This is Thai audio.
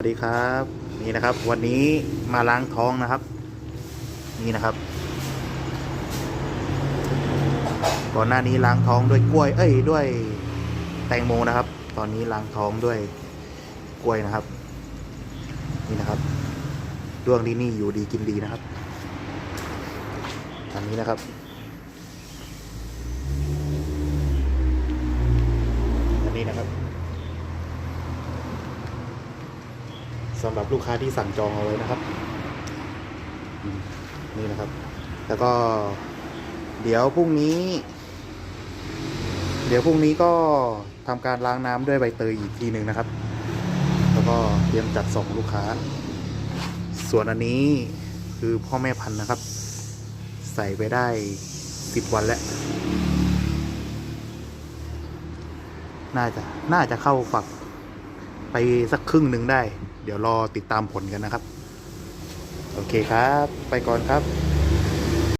สวัสดีครับนี่นะครับ วันนี้มาล้างท้องนะครับ นี่นะครับ ก่อนหน้านี้ล้างท้องด้วยกล้วย เอ้ยด้วย แตงโมนะครับ ตอนนี้ล้างท้องด้วยกล้วยนะครับ นี่นะครับดวงดีนี่อยู่ดีกินดีนะครับอันนี้นะครับ อันนี้นะครับ สำหรับลูกค้าที่สั่งจองเอาไว้นะครับ นี่นะครับ แล้วก็ เดี๋ยวพรุ่งนี้ เดี๋ยวพรุ่งนี้ก็ทำการล้างน้ำด้วยใบเตยอีกทีหนึ่งนะครับ แล้วก็เตรียมจัดส่งลูกค้า ส่วนอันนี้คือพ่อแม่พันธุ์นะครับ ใส่ไปได้สิบวันแล้ว น่าจะ น่าจะเข้าฝักไปสักครึ่งหนึ่งได้ ดี๋ยวรอติดตามผลกันนะครับ โอเคครับ ไปก่อนครับ